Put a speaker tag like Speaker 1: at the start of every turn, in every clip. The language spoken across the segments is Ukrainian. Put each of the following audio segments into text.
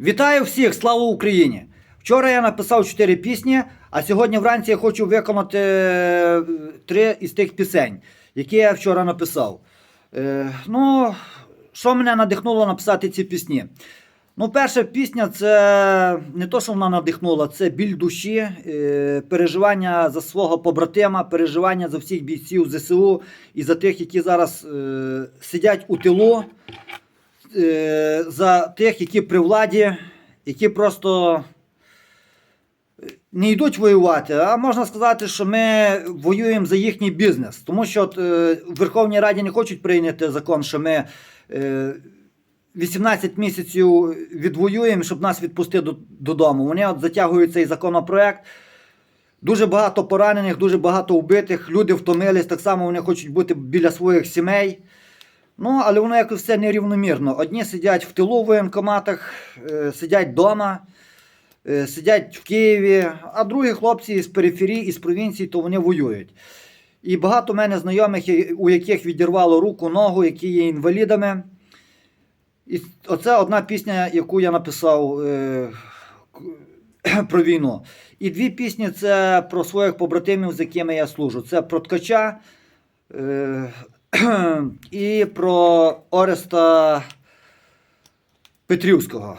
Speaker 1: Вітаю всіх! Слава Україні! Вчора я написав 4 пісні, а сьогодні вранці я хочу виконати е, три із тих пісень, які я вчора написав. Е, ну, що мене надихнуло написати ці пісні? Ну, перша пісня це не то, що вона надихнула, це біль душі, е, переживання за свого побратима, переживання за всіх бійців ЗСУ і за тих, які зараз е, сидять у тилу е, за тих, які при владі, які просто е, не йдуть воювати, а можна сказати, що ми воюємо за їхній бізнес. Тому що от, е, в Верховній Раді не хочуть прийняти закон, що ми е, 18 місяців відвоюємо, щоб нас відпустити додому. Вони от затягують цей законопроект. Дуже багато поранених, дуже багато вбитих. Люди втомились, так само вони хочуть бути біля своїх сімей. Ну, але воно якось все нерівномірно. Одні сидять в тилу в воєнкоматах, е, сидять вдома, е, сидять в Києві, а другі хлопці з периферії, із провінції, то вони воюють. І багато в мене знайомих, у яких відірвало руку, ногу, які є інвалідами. І оце одна пісня, яку я написав е, про війну. І дві пісні це про своїх побратимів, з якими я служу. Це про ткача е, і про Ореста Петрівського.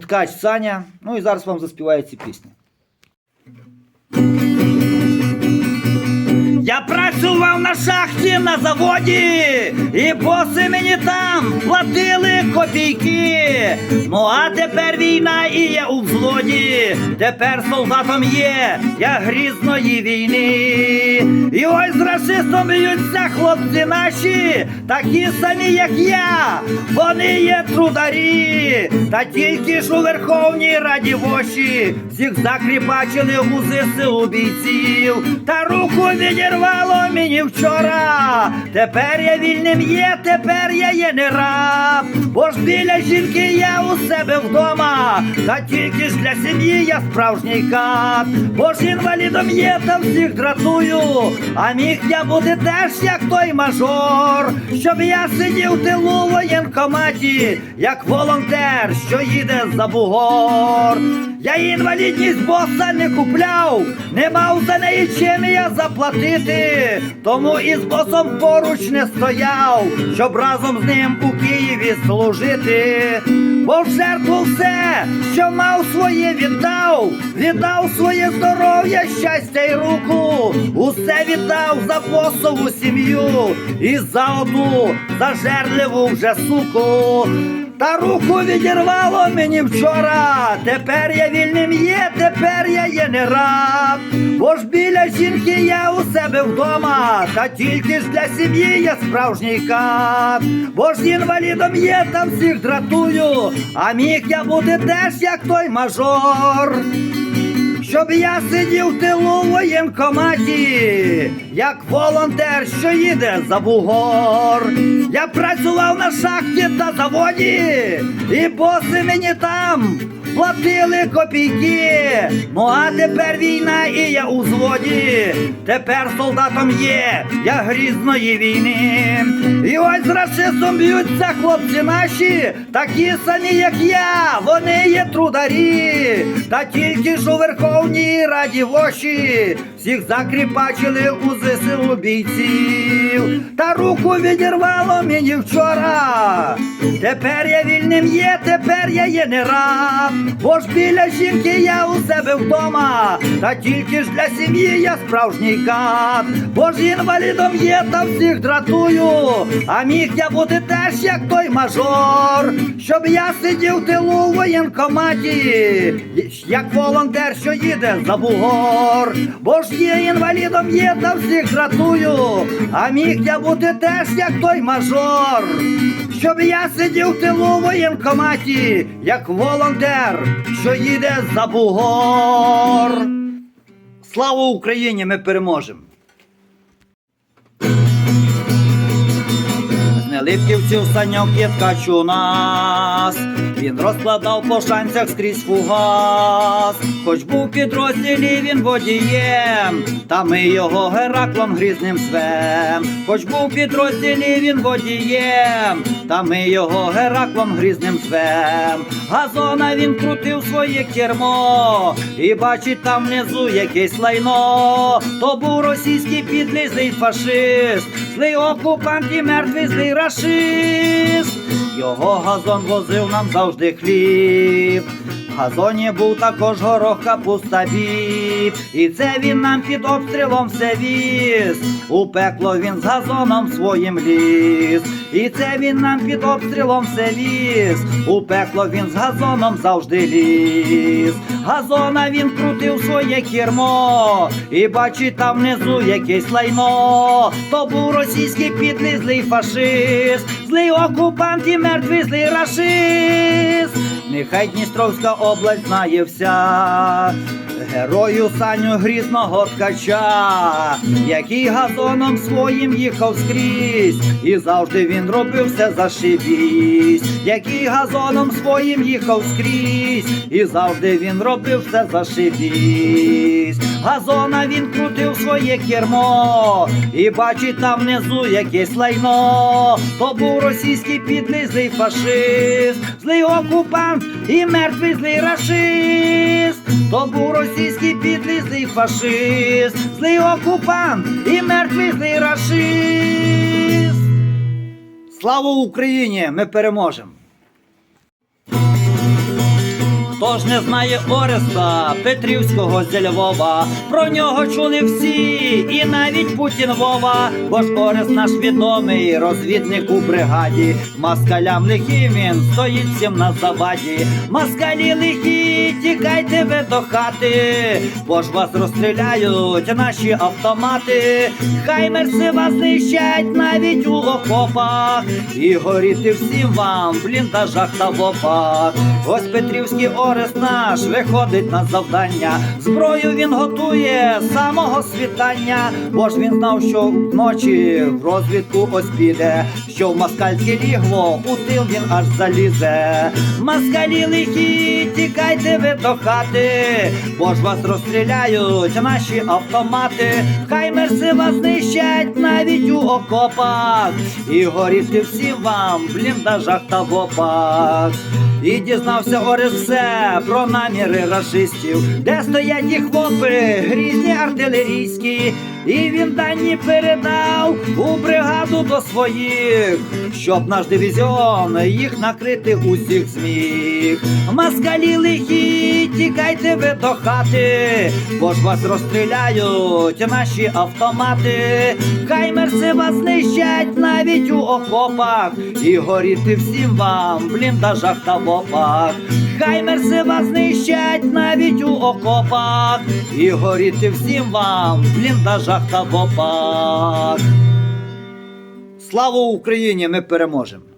Speaker 1: Ткач Саня. Ну і зараз вам заспіваю ці пісні. Я працював на шахті на заводі, і боси мені там платили копійки. Ну а тепер війна і я у взводі. Тепер солдатом є я грізної війни. І ось з расистом б'ються хлопці наші, такі самі, як я. Вони є трударі, та тільки ж у Верховній Раді воші всіх закріпачили у ЗСУ бійців. Та руку відірвало мені вчора. Тепер я вільним є, тепер я є не раб. Бо ж біля жінки я у себе вдома. Та тільки ж для сім'ї я справжній кат. Бо ж інвалідом є та всіх дратую. А міг я бути теж як той мажор, щоб я сидів тилу воєнкоматі, як волонтер, що їде за бугор. Я інвалідність боса не купляв, не мав за неї чим я заплатити. Тому із босом поруч не стояв, щоб разом з ним у Києві служити. Бо в жертву все, що мав своє віддав, віддав своє здоров'я, щастя й руку, усе віддав за босову сім'ю і за одну зажерливу вже суку. Та руку відірвало мені вчора. Тепер я вільним є, тепер я є не раб. Бо ж біля жінки я у себе вдома, та тільки ж для сім'ї я справжній кат. Бо ж інвалідом є та всіх дратую, а міг я бути теж як той мажор. Щоб я сидів в тилу в воєнкоматі, як волонтер, що їде за бугор. Я працював на шахті та заводі, і боси мені там платили копійки. Ну а тепер війна і я у зводі. Тепер солдатом є я грізної війни. І ось з расистом б'ються хлопці наші, такі самі, як я, вони є трударі. Та тільки ж у Верховній Раді воші всіх закріпачили у ЗСУ бійців. Та руку відірвало мені вчора. Тепер я вільним є, тепер я є не раб. Бо ж біля жінки я у себе вдома. Та тільки ж для сім'ї я справжній кат. Бо ж інвалідом є та всіх дратую. А міг я бути теж як той мажор. Щоб я сидів тилу в воєнкоматі, як волонтер, що їде за бугор. Бо ж є інвалідом є та всіх дратую. А міг я бути теж як той мажор. Щоб я сидів в тилу воєнкоматі, як волонтер, що їде за бугор. Слава Україні! Ми переможемо! З Нелипківців саньок є ткач у нас, Він розкладав по шанцях скрізь фугас, хоч був підрозділі він водієм, та ми його Гераклом грізним звем. Хоч був підрозділі він водієм, та ми його Гераклом грізним звем. Газона він крутив своє кермо, і бачить там внизу якесь лайно. То був російський підлий фашист, злий окупант і мертвий злий рашист. Його газон возив нам завжди хліб. В газоні був також горох капуста біб. І це він нам під обстрілом все віз. У пекло він з газоном своїм ліз. І це він нам під обстрілом все віз. У пекло він з газоном завжди ліз. Газона він крутив своє кермо. І бачить там внизу якесь лайно. То був російський підлий злий фашист, злий окупант і мертвий злий рашист. Нехай Дністровська область знає вся. Герою Саню грізного ткача, який газоном своїм їхав скрізь, і завжди він робив все зашибісь, який газоном своїм їхав скрізь, і завжди він робив все зашибісь. Газона він крутив своє кермо, і бачить там внизу якесь лайно. То був російський підлий злий фашист, злий окупант і мертвий злий рашист. То був російський підлий злий фашист, злий окупант і мертвий злий рашист. Слава Україні! Ми переможемо! Хто ж не знає Ореста Петрівського зі Львова, про нього чули всі, і навіть Путін Вова, бо ж Орест наш відомий розвідник у бригаді. Москалям лихим він стоїть всім на заваді. Москалі лихі, тікайте ви до хати, бо ж вас розстріляють наші автомати. Хаймерси вас знищать навіть у окопах, і горіти всім вам в бліндажах та в опах. Ось Петрівський Орест наш виходить на завдання. Зброю він готує самого світання, бо ж він знав, що вночі в розвідку ось піде, що в москальське лігво у тил він аж залізе. Москалі лихі, тікайте ви до хати, бо ж вас розстріляють наші автомати. Хай мерси вас знищать навіть у окопах, і горіти всім вам в бліндажах та в опах. І дізнався Орес все про наміри рашистів, де стоять їх вопи, грізні артилерійські, і він дані передав у бригаду до своїх, щоб наш дивізіон їх накрити усіх зміг. Москалі лихі, тікайте ви до хати, бо ж вас розстріляють наші автомати. Хаймерси вас знищать навіть у окопах, і горіти всім вам в бліндажах та в опах. Хаймерси вас знищать навіть у окопах, і горіти всім вам в бліндажах та в опах. Слава Україні! Ми переможемо!